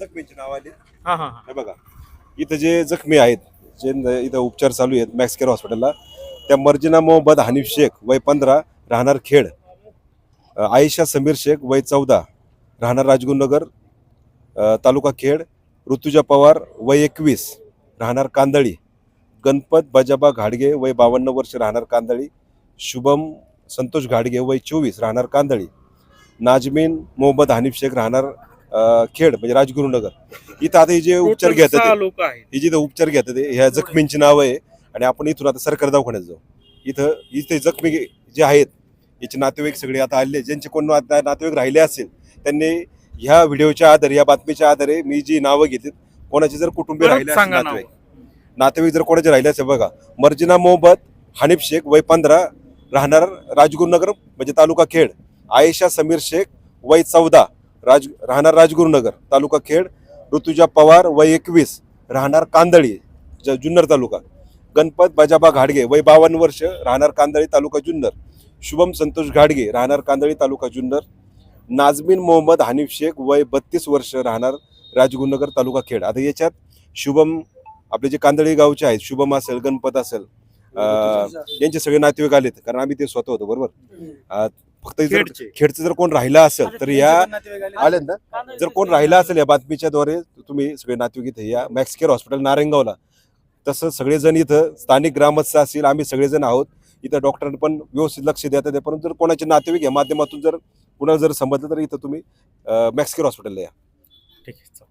जखमींची नाव आली. हा हा हा. हे बघा इथं जे जखमी आहेत जे न- इथं उपचार चालू आहेत मॅक्स केअर हॉस्पिटलला त्या मर्जिना मोहम्मद हनीफ शेख वय पंधरा राहणार खेड. अ, आयशा समीर शेख वय चौदा राहणार राजगुरुनगर अ, तालुका खेड. ऋतुजा पवार वय एकवीस राहणार कांदळी. गणपत बजाबा घाडगे वय बावन्न वर्ष राहणार कांदळी. शुभम संतोष घाडगे वय चोवीस राहणार कांदळी. नाजमीन मोहम्मद हनीफ शेख राहणार अ, खेड म्हणजे राजगुरुनगर. इथं आता हे जे उपचार घेतात लोक आहेत. हे जिथं उपचार घेतात ते, ह्या जखमींची नावं आहे आणि आपण इथून आता सरकारी दवाखान्यात जाऊ. इथं इथे जखमी जे आहेत याचे नातेवाईक सगळे आता आले ज्यांचे कोण नात- नातेवाईक राहिले असेल त्यांनी ह्या व्हिडिओच्या आधारे या बातमीच्या आधारे मी जी नावं घेतली कोणाचे जर कुटुंबीय परत राहिले असेल सांगा नाव. नातेवाईक. नातेवाईक जर कोणाचे राहिले असेल बघा मर्जिना मोहम्मद हनीफ शेख वय पंधरा राहणार राजगुरुनगर म्हणजे तालुका खेड. आयशा समीर शेख वय चौदा. राज राहणार राजगुरुनगर तालुका खेड. ऋतुजा पवार वय एकवीस राहणार कांदळी ज- जुन्नर तालुका. गणपत बजाबा घाडगे वय बावन्न वर्ष राहणार कांदळी तालुका जुन्नर. शुभम संतोष घाडगे राहणार कांदळी तालुका जुन्नर. नाजमीन मोहम्मद हनीफ शेख वय बत्तीस वर्ष राहणार राजगुरुनगर तालुका खेड. आता याच्यात शुभम आपले जे कांदळी गावचे आहेत शुभम असेल गणपत असेल अं, यांचे सगळे नातेवाईक आलेत कारण आम्ही ते स्वतः होतो बरोबर? फक्त जर खेडचे. खेडचं जर कोण राहिला असेल तर या आले. ना? जर कोण राहिला असेल या बातमीच्या द्वारे तुम्ही सगळे नातेवाईक इथे या. मॅक्स केअर हॉस्पिटल नारायणगावला तसं सगळेजण इथं स्थानिक ग्रामस्थ असतील आम्ही सगळेजण आहोत. इथं डॉक्टर पण व्यवस्थित लक्ष देतात आहे. परंतु जर कोणाचे नातेवाईक या माध्यमातून जर कुणाला जर समजलं तर इथं तुम्ही मॅक्स केअर हॉस्पिटलला या. ठीक आहे.